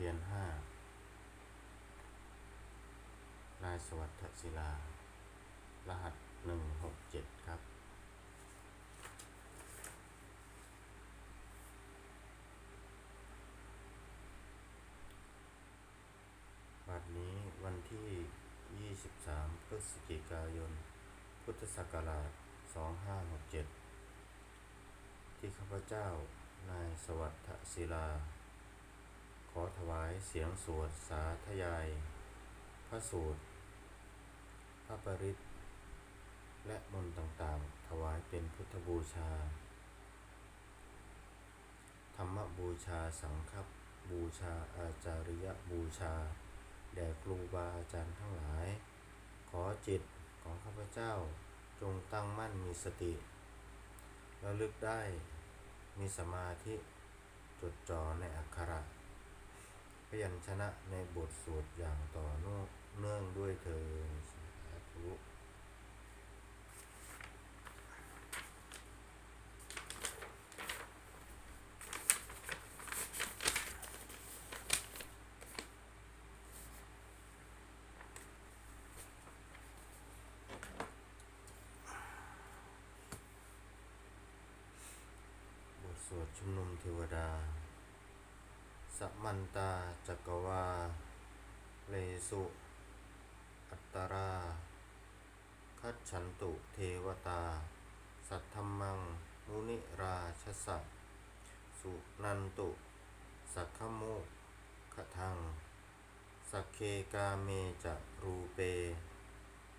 ทียนห้านายสวัสดิ์ศิลา รหัสหนึ่งหกเจ็ดครับบัดนี้วันที่ 23 พฤศจิกายน พุทธศักราช 2567 ที่ข้าพเจ้านายสวัสดิ์ศิลา ขอถวายเสียงสวดสาธยาย พระสูตร พระปริตและมนต์ต่างๆ ถวายเป็นพุทธบูชา ธรรมบูชาสังฆบูชาอาจาริยบูชา แด่ครูบาอาจารย์ทั้งหลาย ขอจิตของข้าพเจ้าจงตั้งมั่นมีสติระลึกได้มีสมาธิจดจ่อในอักขระ พยัญชนะในบทสวดอย่างต่อเนื่องด้วยเธอสาธุบทสวดชุมนุมเทวดา สมันตาจักรวา เลสุ อัตตรา คัจฉันตุเทวตา สัทธมมัง มุนิราชสะสุนันตุ สักขโมกขทัง สักเคกาเมจะรูเป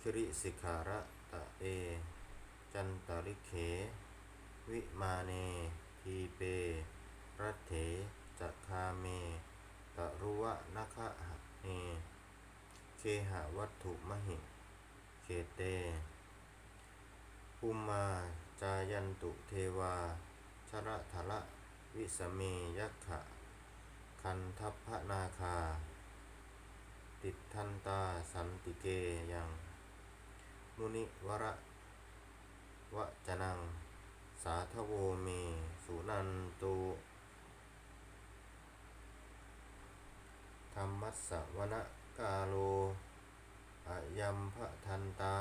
คิริสิกขาระตะเอ จันตริเข วิมาเน ทีเป รัตเถ จคาเมตรุวะนะคะหะเนเคหะวัตถุมหิ เขเตภูมาจายันตุเทวาชระทะละวิสเมยักขะ คันทัพพนาคา ติดทันตาสันติเกยัง มุนิวระวะจนัง สาธโวเม สุนันตุ ธรรมัสสวนกาโลอายัมพะทันตา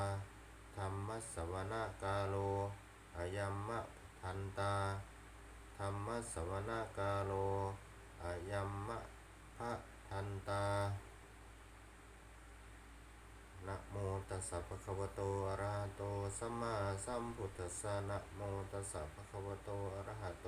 ธรรมัสสวนกาโลอายัมมะทันตาธรรมัสสวนกาโลอายัมมะพะทันตานะโมตัสสะภะคะวะโตอะระหะโตสัมมาสัมพุทธัสสะนะโมตัสสะภะคะวะโตอะระหะโต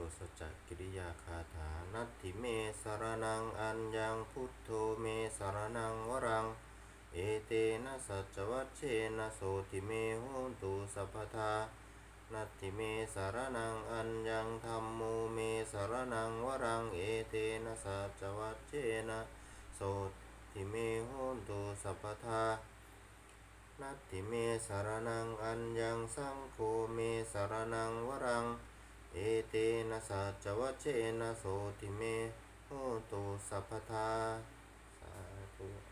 บทสวดสัจจกิริยาคาถา นัตถิเมสารนังอัญญังพุทโธเมสารนังวรัง เอเตนะสัจวัชเชนะโสติเมโหตุสัพพทานัตถิเมสารนังอัญญังธรรมโมเมสารนังวรัง เอเตนะสัจวัชเชนะโสติเมโหตุสัพพทานัตถิเมสารนังอัญญังสังโฆเมสารนังวรัง เอเตนะสัจวัชเชนะโสติเมโหตุสัพพทาสาธุ